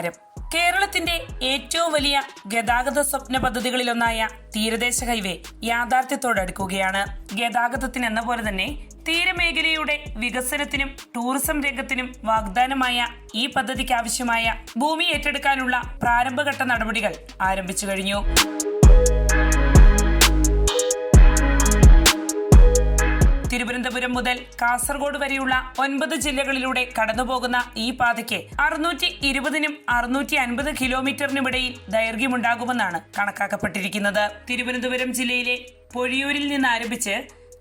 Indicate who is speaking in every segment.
Speaker 1: നമസ്കാരം കേരളത്തിന്റെ ഏറ്റവും വലിയ ഗതാഗത സ്വപ്ന പദ്ധതികളിലൊന്നായ തീരദേശ ഹൈവേ യാഥാർത്ഥ്യത്തോടടുക്കുകയാണ്. ഗതാഗതത്തിന് എന്ന പോലെ തന്നെ തീരമേഖലയുടെ വികസനത്തിനും ടൂറിസം രംഗത്തിനും വാഗ്ദാനമായ ഈ പദ്ധതിക്ക് ആവശ്യമായ ഭൂമി ഏറ്റെടുക്കാനുള്ള പ്രാരംഭഘട്ട നടപടികൾ ആരംഭിച്ചു കഴിഞ്ഞു. തിരുവനന്തപുരം മുതൽ കാസർഗോഡ് വരെയുള്ള ഒൻപത് ജില്ലകളിലൂടെ കടന്നുപോകുന്ന ഈ പാതയ്ക്ക് അറുന്നൂറ്റി ഇരുപതിനും അറുന്നൂറ്റി അൻപത് കിലോമീറ്ററിനുമിടയിൽ ദൈർഘ്യമുണ്ടാകുമെന്നാണ് കണക്കാക്കപ്പെട്ടിരിക്കുന്നത്. തിരുവനന്തപുരം ജില്ലയിലെ പൊഴിയൂരിൽ നിന്ന് ആരംഭിച്ച്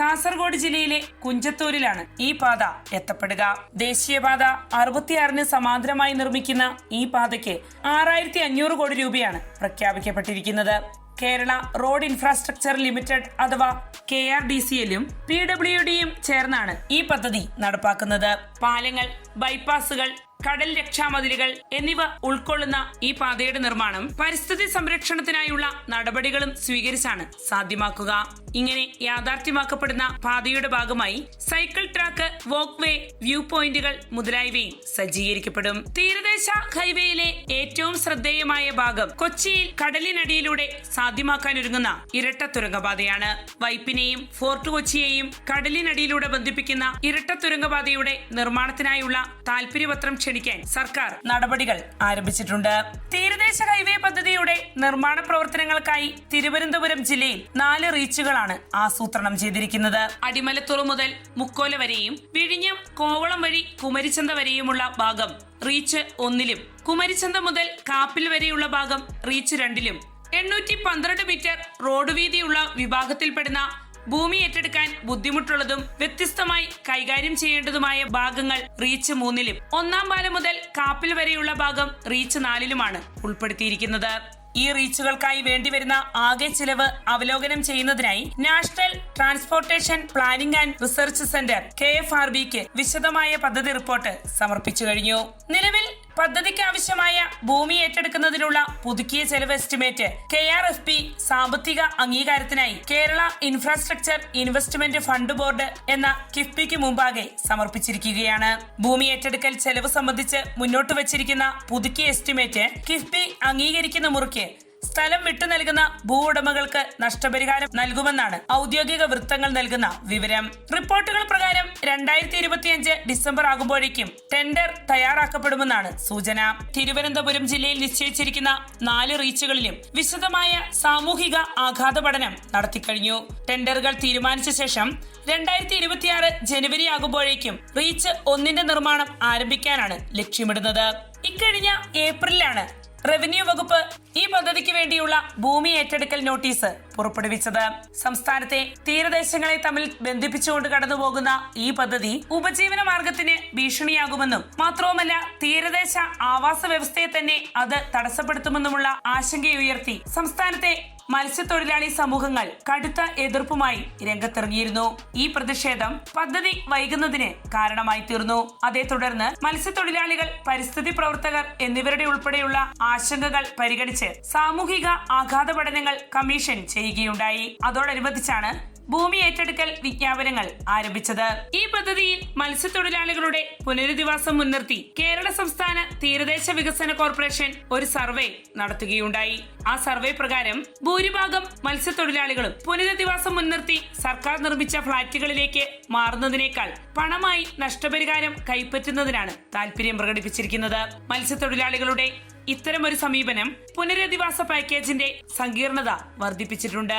Speaker 1: കാസർഗോഡ് ജില്ലയിലെ കുഞ്ചത്തൂരിലാണ് ഈ പാത എത്തപ്പെടുക. ദേശീയപാത അറുപത്തിയാറിന് സമാന്തരമായി നിർമ്മിക്കുന്ന ഈ പാതയ്ക്ക് ആറായിരത്തി അഞ്ഞൂറ് കോടി രൂപയാണ് പ്രഖ്യാപിക്കപ്പെട്ടിരിക്കുന്നത്. കേരള റോഡ് ഇൻഫ്രാസ്ട്രക്ചർ ലിമിറ്റഡ് അഥവാ കെ ആർ ഡി സി എല്ലും പി ഡബ്ല്യു ഡിയും ചേർന്നാണ് ഈ പദ്ധതി നടപ്പാക്കുന്നത്. പാലങ്ങൾ ബൈപ്പാസുകൾ കടൽ രക്ഷാമതിലുകൾ എന്നിവ ഉൾക്കൊള്ളുന്ന ഈ പാതയുടെ നിർമ്മാണം പരിസ്ഥിതി സംരക്ഷണത്തിനായുള്ള നടപടികളും സ്വീകരിച്ചാണ് സാധ്യമാക്കുക. ഇങ്ങനെ യാഥാർത്ഥ്യമാക്കപ്പെടുന്ന പാതയുടെ ഭാഗമായി cycle track walk way view പോയിന്റുകൾ മുതലായവയും സജ്ജീകരിക്കപ്പെടും. തീരദേശ ഹൈവേയിലെ ഏറ്റവും ശ്രദ്ധേയമായ ഭാഗം കൊച്ചിയിൽ കടലിനടിയിലൂടെ സാധ്യമാക്കാനൊരുങ്ങുന്ന ഇരട്ട തുരങ്കപാതയാണ് വൈപ്പിനെയും ഫോർട്ട് കൊച്ചിയെയും കടലിനടിയിലൂടെ ബന്ധിപ്പിക്കുന്ന ഇരട്ട തുരങ്കപാതയുടെ നിർമ്മാണത്തിനായുള്ള താൽപര്യപത്രം ക്ഷണിക്കാൻ സർക്കാർ നടപടികൾ ആരംഭിച്ചിട്ടുണ്ട്. തീരദേശ ഹൈവേ പദ്ധതിയുടെ നിർമ്മാണ പ്രവർത്തനങ്ങൾക്കായി തിരുവനന്തപുരം ജില്ലയിൽ നാല് റീച്ചുകളാണ് ആസൂത്രണം ചെയ്തിരിക്കുന്നത്. അടിമലത്തുറ മുതൽ മുക്കോല വരെയും വിഴിഞ്ഞം കോവളം വഴി കുമരിച്ചന്ത വരെയുമുള്ള ഭാഗം റീച്ച് ഒന്നിലും കുമരിച്ചന്ത മുതൽ കാപ്പിൽ വരെയുള്ള ഭാഗം റീച്ച് രണ്ടിലും. എണ്ണൂറ്റി പന്ത്രണ്ട് മീറ്റർ റോഡ് വീതിയുള്ള വിഭാഗത്തിൽപ്പെടുന്ന ഭൂമി ഏറ്റെടുക്കാൻ ബുദ്ധിമുട്ടുള്ളതും വ്യത്യസ്തമായി കൈകാര്യം ചെയ്യേണ്ടതുമായ ഭാഗങ്ങൾ റീച്ച് മൂന്നിലും ഒന്നാം പാലം മുതൽ കാപ്പിൽ വരെയുള്ള ഭാഗം റീച്ച് നാലിലുമാണ് ഉൾപ്പെടുത്തിയിരിക്കുന്നത്. ഈ റീച്ചുകൾക്കായി വേണ്ടിവരുന്ന ആകെ ചിലവ് അവലോകനം ചെയ്യുന്നതിനായി national transportation planning and research centre K F R ബിക്ക് വിശദമായ പദ്ധതി റിപ്പോർട്ട് സമർപ്പിച്ചു കഴിഞ്ഞു. നിലവിൽ പദ്ധതിക്ക് ആവശ്യമായ ഭൂമി ഏറ്റെടുക്കുന്നതിനുള്ള പുതുക്കിയ ചെലവ് estimate K R F P സാമ്പത്തിക അംഗീകാരത്തിനായി Kerala infrastructure investment fund board എന്ന കിഫ്ബിക്ക് മുമ്പാകെ സമർപ്പിച്ചിരിക്കുകയാണ്. ഭൂമി ഏറ്റെടുക്കൽ ചെലവ് സംബന്ധിച്ച് മുന്നോട്ട് വച്ചിരിക്കുന്ന പുതുക്കിയ എസ്റ്റിമേറ്റ് കിഫ്ബി അംഗീകരിക്കുന്ന മുറയ്ക്ക് സ്ഥലം വിട്ടു നൽകുന്ന ഭൂവുടമകൾക്ക് നഷ്ടപരിഹാരം നൽകുമെന്നാണ് ഔദ്യോഗിക വൃത്തങ്ങൾ നൽകുന്ന വിവരം. റിപ്പോർട്ടുകൾ പ്രകാരം രണ്ടായിരത്തി ഇരുപത്തിയഞ്ച് ഡിസംബർ ആകുമ്പോഴേക്കും ടെൻഡർ തയ്യാറാക്കപ്പെടുമെന്നാണ് സൂചന. തിരുവനന്തപുരം ജില്ലയിൽ നിശ്ചയിച്ചിരിക്കുന്ന നാല് റീച്ചുകളിലും വിശദമായ സാമൂഹിക ആഘാത പഠനം നടത്തിക്കഴിഞ്ഞു. ടെൻഡറുകൾ തീരുമാനിച്ച ശേഷം രണ്ടായിരത്തി ഇരുപത്തിയാറ് ജനുവരി ആകുമ്പോഴേക്കും റീച്ച് ഒന്നിന്റെ നിർമ്മാണം ആരംഭിക്കാനാണ് ലക്ഷ്യമിടുന്നത്. ഇക്കഴിഞ്ഞ ഏപ്രിലാണ് റവന്യൂ വകുപ്പ് ഈ പദ്ധതിക്ക് വേണ്ടിയുള്ള ഭൂമി ഏറ്റെടുക്കൽ നോട്ടീസ് പുറപ്പെടുവിച്ചത്. സംസ്ഥാനത്തെ തീരദേശങ്ങളെ തമ്മിൽ ബന്ധിപ്പിച്ചുകൊണ്ട് കടന്നുപോകുന്ന ഈ പദ്ധതി ഉപജീവന മാർഗത്തിന് ഭീഷണിയാകുമെന്നും മാത്രവുമല്ല തീരദേശ ആവാസ വ്യവസ്ഥയെ തന്നെ അത് തടസ്സപ്പെടുത്തുമെന്നുമുള്ള ആശങ്കയുയർത്തി സംസ്ഥാനത്തെ മത്സ്യത്തൊഴിലാളി സമൂഹങ്ങൾ കടുത്ത എതിർപ്പുമായി രംഗത്തിറങ്ങിയിരുന്നു. ഈ പ്രതിഷേധം പദ്ധതി വൈകുന്നതിന് കാരണമായി തീർന്നു. അതേ തുടർന്ന് മത്സ്യത്തൊഴിലാളികൾ പരിസ്ഥിതി പ്രവർത്തകർ എന്നിവരുടെ ഉൾപ്പെടെയുള്ള ആശങ്കകൾ പരിഗണിച്ച് സാമൂഹിക ആഘാത പഠനങ്ങൾ കമ്മീഷൻ ചെയ്യുകയുണ്ടായി. അതോടനുബന്ധിച്ചാണ് ഭൂമി ഏറ്റെടുക്കൽ വിജ്ഞാപനങ്ങൾ ആരംഭിച്ചത്. ഈ പദ്ധതിയിൽ മത്സ്യത്തൊഴിലാളികളുടെ പുനരധിവാസം മുൻനിർത്തി കേരള സംസ്ഥാന തീരദേശ വികസന കോർപ്പറേഷൻ ഒരു സർവേ നടത്തുകയുണ്ടായി. ആ സർവേ പ്രകാരം ഭൂരിഭാഗം മത്സ്യത്തൊഴിലാളികളും പുനരധിവാസം മുൻനിർത്തി സർക്കാർ നിർമ്മിച്ച ഫ്ളാറ്റുകളിലേക്ക് മാറുന്നതിനേക്കാൾ പണമായി നഷ്ടപരിഹാരം കൈപ്പറ്റുന്നതിനാണ് താല്പര്യം പ്രകടിപ്പിച്ചിരിക്കുന്നത്. മത്സ്യത്തൊഴിലാളികളുടെ ഇത്തരമൊരു സമീപനം പുനരധിവാസ പാക്കേജിന്റെ സങ്കീർണത വർദ്ധിപ്പിച്ചിട്ടുണ്ട്.